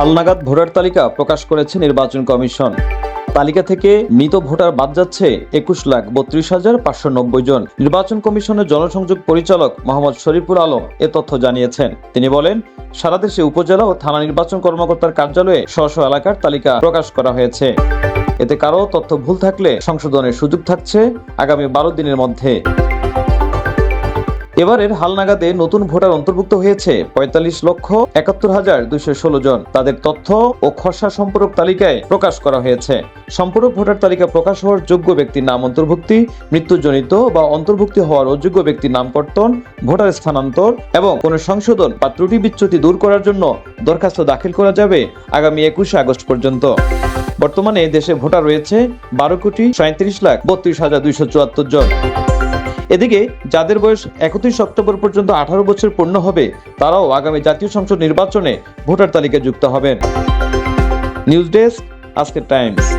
হালনাগাদ ভোটার তালিকা প্রকাশ করেছে নির্বাচন কমিশন। তালিকা থেকে মৃত ভোটার বাদ যাচ্ছে একুশ লাখ বত্রিশ হাজার পাঁচশো নব্বই জন। নির্বাচন কমিশনের জনসংযোগ পরিচালক মোহাম্মদ শরীফুল আলম এ তথ্য জানিয়েছেন। তিনি বলেন, সারা দেশে উপজেলা ও থানা নির্বাচন কর্মকর্তার কার্যালয়ে স্ব এলাকার তালিকা প্রকাশ করা হয়েছে। এতে কারও তথ্য ভুল থাকলে সংশোধনের সুযোগ থাকছে আগামী বারো দিনের মধ্যে। এবারের হালনাগাদে নতুন ভোটার অন্তর্ভুক্ত হয়েছে পঁয়তাল্লিশ লক্ষ একাত্তর হাজার দুইশো ষোলো জন। তাদের তথ্য ও খসড়া সম্পূরক তালিকায় প্রকাশ করা হয়েছে। সম্পূরক ভোটার তালিকা প্রকাশ হওয়ার যোগ্য ব্যক্তির নাম অন্তর্ভুক্তি, মৃত্যুজনিত বা অন্তর্ভুক্তি হওয়ার অযোগ্য ব্যক্তির নাম কর্তন ভোটার স্থানান্তর এবং কোনো সংশোধন বা ত্রুটি বিচ্যুতি দূর করার জন্য দরখাস্ত দাখিল করা যাবে আগামী একুশে আগস্ট পর্যন্ত। বর্তমানে দেশে ভোটার রয়েছে বারো কোটি সাঁত্রিশ লাখ বত্রিশ হাজার দুইশো চুয়াত্তর জন। এদিকে, যাদের বয়স একত্রিশ অক্টোবর পর্যন্ত আঠারো বছর পূর্ণ হবে, তারাও আগামী জাতীয় সংসদ নির্বাচনে ভোটার তালিকায় যুক্ত হবেন। নিউজ ডেস্ক, আজকের টাইমস।